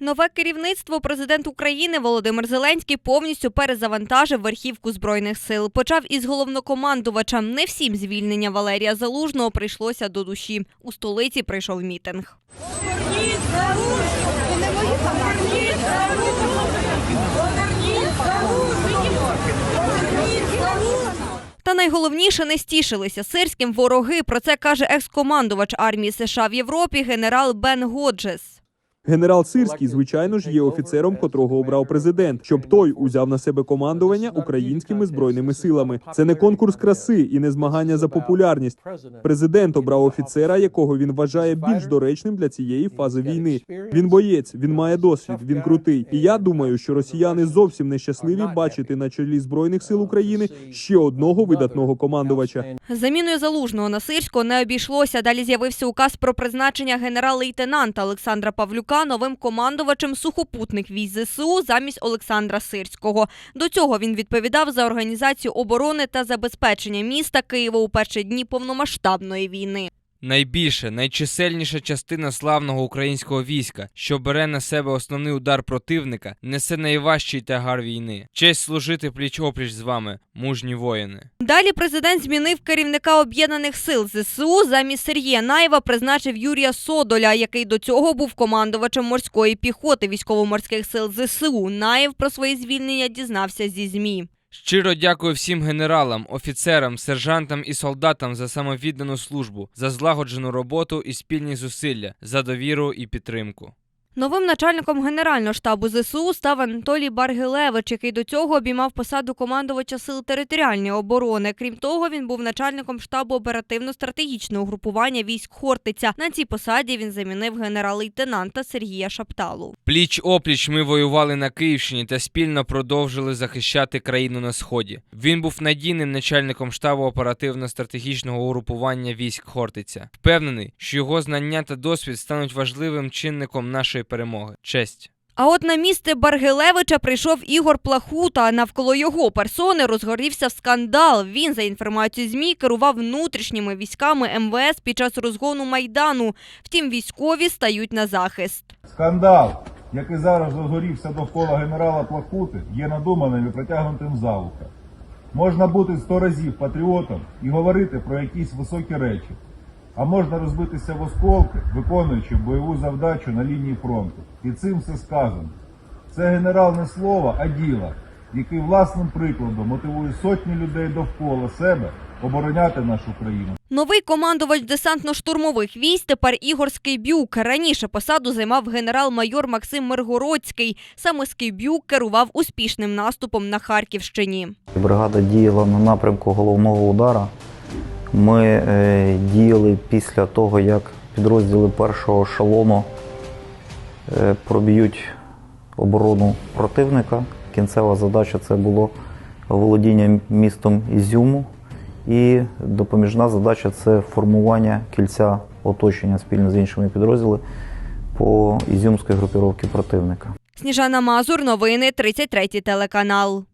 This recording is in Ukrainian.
Нове керівництво президент України Володимир Зеленський повністю перезавантажив верхівку збройних сил. Почав із головнокомандувача. Не всім звільнення Валерія Залужного прийшлося до душі. У столиці прийшов мітинг. Та найголовніше не стішилися сирським вороги. Про це каже екс-командувач армії США в Європі генерал Бен Годжес. Генерал Сирський, звичайно ж, є офіцером, котрого обрав президент, щоб той узяв на себе командування українськими збройними силами. Це не конкурс краси і не змагання за популярність. Президент обрав офіцера, якого він вважає більш доречним для цієї фази війни. Він боєць, він має досвід, він крутий. І я думаю, що росіяни зовсім нещасливі бачити на чолі збройних сил України ще одного видатного командувача. Заміною залужного на Сирського не обійшлося. Далі з'явився указ про призначення генерал-лейтенанта Олександра Павлюка новим командувачем сухопутних військ ЗСУ замість Олександра Сирського. До цього він відповідав за організацію оборони та забезпечення міста Києва у перші дні повномасштабної війни. Найбільша, найчисельніша частина славного українського війська, що бере на себе основний удар противника, несе найважчий тягар війни. Честь служити пліч-опліч з вами, мужні воїни. Далі президент змінив керівника об'єднаних сил ЗСУ. Замість Сергія Наєва призначив Юрія Содоля, який до цього був командувачем морської піхоти військово-морських сил ЗСУ. Наєв про своє звільнення дізнався зі ЗМІ. Щиро дякую всім генералам, офіцерам, сержантам і солдатам за самовіддану службу, за злагоджену роботу і спільні зусилля, за довіру і підтримку. Новим начальником Генерального штабу ЗСУ став Анатолій Баргилевич, який до цього обіймав посаду командувача сил територіальної оборони. Крім того, він був начальником штабу оперативно-стратегічного групування військ Хортиця. На цій посаді він замінив генерал-лейтенанта Сергія Шапталу. Пліч опліч ми воювали на Київщині та спільно продовжили захищати країну на сході. Він був надійним начальником штабу оперативно-стратегічного угрупування військ Хортиця. Впевнений, що його знання та досвід стануть важливим чинником нашої перемоги. Честь. А от на місце Баргилевича прийшов Ігор Плахута. Навколо його персони розгорівся скандал. Він, за інформацією ЗМІ, керував внутрішніми військами МВС під час розгону майдану. Втім, військові стають на захист. Скандал, який зараз розгорівся довкола генерала Плахути, є надуманим і притягнутим за вуха. Можна бути сто разів патріотом і говорити про якісь високі речі, а можна розбитися в осколки, виконуючи бойову завдачу на лінії фронту. І цим все сказано. Це генерал не слова, а діла, який власним прикладом мотивує сотні людей довкола себе обороняти нашу країну. Новий командувач десантно-штурмових військ тепер Ігор Скейбюк. Раніше посаду займав генерал-майор Максим Миргородський. Саме Скейбюк керував успішним наступом на Харківщині. Бригада діяла на напрямку головного удара. Ми е, діяли після того, як підрозділи першого шалону е, проб'ють оборону противника. Кінцева задача це було володіння містом Ізюму. І допоміжна задача це формування кільця оточення спільно з іншими підрозділами по ізюмській групіровці противника. Сніжана Мазур, новини 33 телеканал.